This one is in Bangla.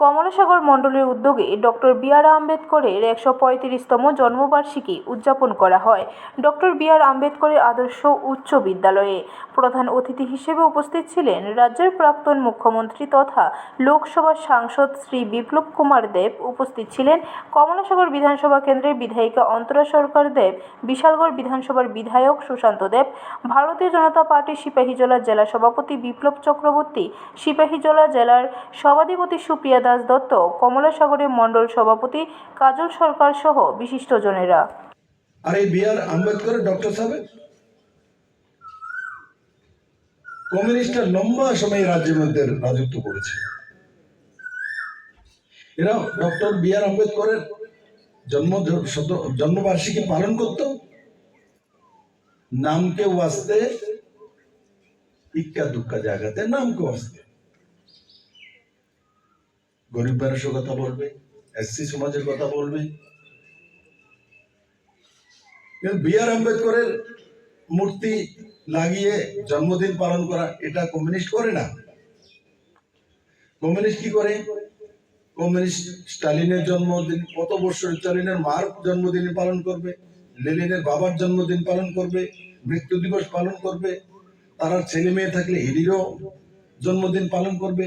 কমলাসাগর মণ্ডলের উদ্যোগে ডক্টর বি আর আম্বেদকরের একশো পঁয়ত্রিশতম জন্মবার্ষিকী উদযাপন করা হয়। ডক্টর বি আর আম্বেদকরের আদর্শ উচ্চ বিদ্যালয়ে প্রধান অতিথি হিসেবে উপস্থিত ছিলেন রাজ্যের প্রাক্তন মুখ্যমন্ত্রী তথা লোকসভার সাংসদ শ্রী বিপ্লব কুমার দেব। উপস্থিত ছিলেন কমলাসাগর বিধানসভা কেন্দ্রের বিধায়িকা অন্তরা সরকার দেব, বিশালগড় বিধানসভার বিধায়ক সুশান্ত দেব, ভারতীয় জনতা পার্টির সিপাহীজলা জেলা সভাপতি বিপ্লব চক্রবর্তী, সিপাহীজলা জেলার সভাধিপতি সুপ্রিয়া দাস দত্ত, কমলাসাগরের মণ্ডল সভাপতি, কাজল সরকার সহ বিশিষ্টজনেরা। আর এই বি আর আম্বেদকরের ডক্টর সাহেব। কমিউনিস্টরা লম্বা সময় রাজ্যের মধ্যে রাজত্ব করেছে। এরা ডক্টর বি আর আম্বেদকরের জন্ম জন্মবার্ষিকী পালন করত। নামকে ওয়াস্তে ইক্কা দুক্কা জায়গাতে নামকে ওয়াস্তে গরিব মানুষের কথা বলবে এসসি সমাজের কথা বলবে। বি আর আম্বেদকরের মূর্তি লাগিয়ে জন্মদিন পালন করা, এটা কমিউনিস্ট করে না। কমিউনিস্ট কি করে? কমিউনিস্ট স্টালিনের জন্মদিন, কত বছর স্টালিনের মার জন্মদিন পালন করবে, লেনিনের বাবার জন্মদিন পালন করবে, মৃত্যু দিবস পালন করবে, তারা ছেলে মেয়ে থাকলে এদেরও জন্মদিন পালন করবে।